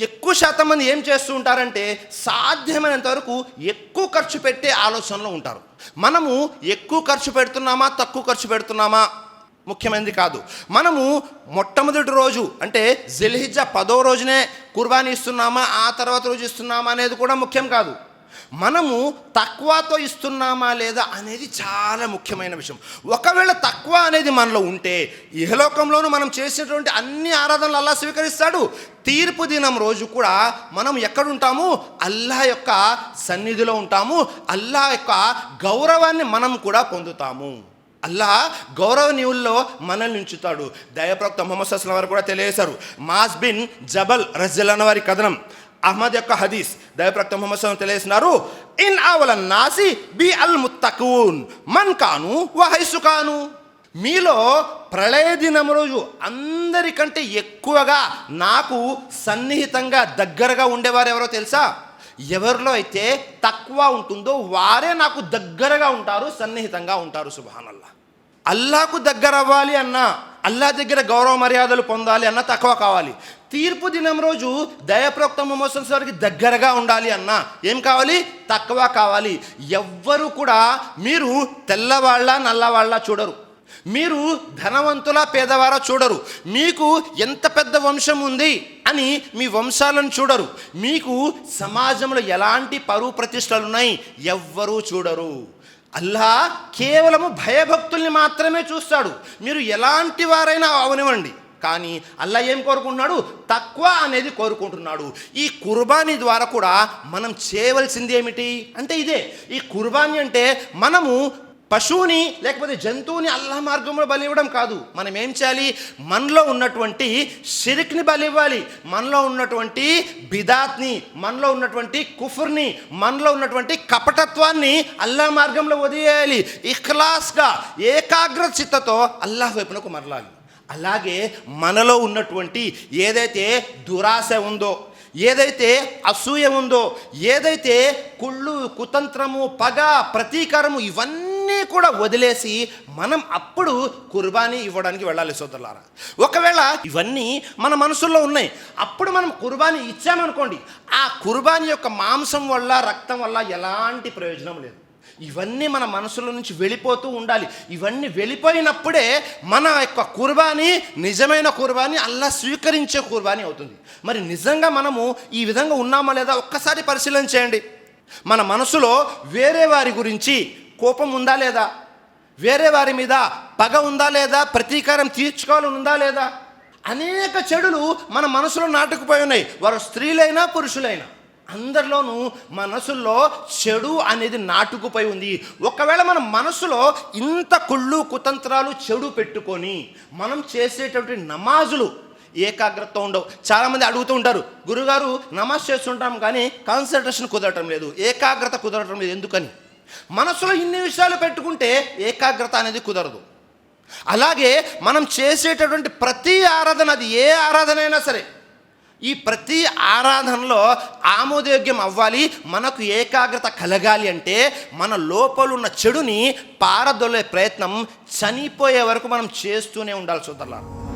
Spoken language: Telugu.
ఎక్కువ శాతం మంది ఏం చేస్తూ ఉంటారంటే సాధ్యమైనంత వరకు ఎక్కువ ఖర్చు పెట్టే ఆలోచనలో ఉంటారు. మనము ఎక్కువ ఖర్చు పెడుతున్నామా తక్కువ ఖర్చు పెడుతున్నామా? ముఖ్యమైనది కాదు. మనము మొట్టమొదటి రోజు అంటే జిల్హిజ్జా పదో రోజునే కుర్బానీ ఇస్తున్నామా ఆ తర్వాత రోజు ఇస్తున్నామా అనేది కూడా ముఖ్యం కాదు. మనము తక్కువతో ఇస్తున్నామా లేదా అనేది చాలా ముఖ్యమైన విషయం. ఒకవేళ తక్కువ అనేది మనలో ఉంటే ఇహలోకంలోనూ మనం చేసినటువంటి అన్ని ఆరాధనలు అల్లా స్వీకరిస్తాడు. తీర్పు దినం రోజు కూడా మనం ఎక్కడుంటాము? అల్లా యొక్క సన్నిధిలో ఉంటాము. అల్లా యొక్క గౌరవాన్ని మనం కూడా పొందుతాము. అల్లా గౌరవనీయుల్లో మనల్ని ఉంచుతాడు. దయప్రక్త మొహమ్మద్ అస్లం వారు కూడా తెలియజేశారు. మాస్ బిన్ జబల్ రజల్ అన్న వారి కథనం. అహ్మద్ యొక్క హదీస్. దయప్రక్త మొహమ్మద్ అస్లం తెలియజేస్తున్నారు ఇన్ అవల నాసి బి అల్ ముత్తకూన్ మన్ కాను వహైసు కాను. మీలో ప్రళయ దినం రోజు అందరికంటే ఎక్కువగా నాకు సన్నిహితంగా దగ్గరగా ఉండేవారు ఎవరో తెలుసా? ఎవరిలో అయితే తక్కువ ఉంటుందో వారే నాకు దగ్గరగా ఉంటారు సన్నిహితంగా ఉంటారు సుభానల్లా అల్లాకు దగ్గర అవ్వాలి అన్నా అల్లా దగ్గర గౌరవ మర్యాదలు పొందాలి అన్న తక్కువ కావాలి. తీర్పు దినం రోజు దయప్రోక్త మోసన్స్ వారికి దగ్గరగా ఉండాలి అన్నా. ఏం కావాలి? తక్కువ కావాలి. ఎవ్వరు కూడా మీరు తెల్లవాళ్ళ నల్లవాళ్ళ చూడరు. మీరు ధనవంతుల పేదవార చూడరు. మీకు ఎంత పెద్ద వంశం ఉంది అని మీ వంశాలను చూడరు. మీకు సమాజంలో ఎలాంటి పరువు ప్రతిష్టలు ఉన్నాయి? ఎవ్వరూ చూడరు. అల్లా కేవలము భయభక్తుల్ని మాత్రమే చూస్తాడు. మీరు ఎలాంటి వారైనా అవనివ్వండి. కానీ అల్లా ఏం కోరుకుంటున్నాడు? తక్కువ అనేది కోరుకుంటున్నాడు. ఈ కుర్బానీ ద్వారా కూడా మనం చేయవలసింది ఏమిటి? అంటే ఇదే. ఈ కుర్బానీ అంటే మనము పశువుని లేకపోతే జంతువుని అల్లా మార్గంలో బలి ఇవ్వడం కాదు. మనం ఏం చేయాలి? మనలో ఉన్నటువంటి షిరిక్ని బలి ఇవ్వాలి మనలో ఉన్నటువంటి బిదాత్ని మనలో ఉన్నటువంటి కుఫుర్ని మనలో ఉన్నటువంటి కపటత్వాన్ని అల్లా మార్గంలో వదిలేయాలి. ఇఖ్లాస్గా ఏకాగ్ర చిత్తతో అల్లాహ్ వైపునకు మరలాలి. అలాగే మనలో ఉన్నటువంటి ఏదైతే దురాశ ఉందో ఏదైతే అసూయ ఉందో ఏదైతే కుళ్ళు కుతంత్రము పగ ప్రతీకారము ఇవన్నీ కూడా వదిలేసి మనం అప్పుడు కుర్బానీ ఇవ్వడానికి వెళ్ళాలి సోదరులారా. ఒకవేళ ఇవన్నీ మన మనసుల్లో ఉన్నాయి అప్పుడు మనం కుర్బానీ ఇచ్చామనుకోండి ఆ కుర్బానీ యొక్క మాంసం వల్ల రక్తం వల్ల ఎలాంటి ప్రయోజనం లేదు. ఇవన్నీ మన మనసులో నుంచి వెళ్ళిపోతూ ఉండాలి. ఇవన్నీ వెళ్ళిపోయినప్పుడే మన యొక్క కుర్బానీ నిజమైన కుర్బానీ అల్లా స్వీకరించే కుర్బానీ అవుతుంది. మరి నిజంగా మనము ఈ విధంగా ఉన్నామా లేదా ఒక్కసారి పరిశీలన చేయండి. మన మనసులో వేరే వారి గురించి కోపం ఉందా లేదా? వేరే వారి మీద పగ ఉందా లేదా? ప్రతీకారం తీర్చుకోవాలని ఉందా లేదా? అనేక చెడులు మన మనసులో నాటుకుపోయి ఉన్నాయి. వారు స్త్రీలైనా పురుషులైనా. అందరిలోనూ మనసుల్లో చెడు అనేది నాటుకుపోయి ఉంది. ఒకవేళ మన మనసులో ఇంత కుళ్ళు కుతంత్రాలు చెడు పెట్టుకొని మనం చేసేటువంటి నమాజులు ఏకాగ్రత ఉండవు. చాలామంది అడుగుతూ ఉంటారు గురుగారు నమాజ్ చేస్తుంటాం కానీ కాన్సన్ట్రేషన్ కుదరటం లేదు ఏకాగ్రత కుదరటం లేదు ఎందుకని? మనసులో ఇన్ని విషయాలు పెట్టుకుంటే ఏకాగ్రత అనేది కుదరదు. అలాగే మనం చేసేటటువంటి ప్రతి ఆరాధన అది ఏ ఆరాధన అయినా సరే ఈ ప్రతి ఆరాధనలో ఆమోదయోగ్యం అవ్వాలి మనకు ఏకాగ్రత కలగాలి అంటే మన లోపలున్న చెడుని పారదొలే ప్రయత్నం చనిపోయే వరకు మనం చేస్తూనే ఉండాలి సోదరులారా.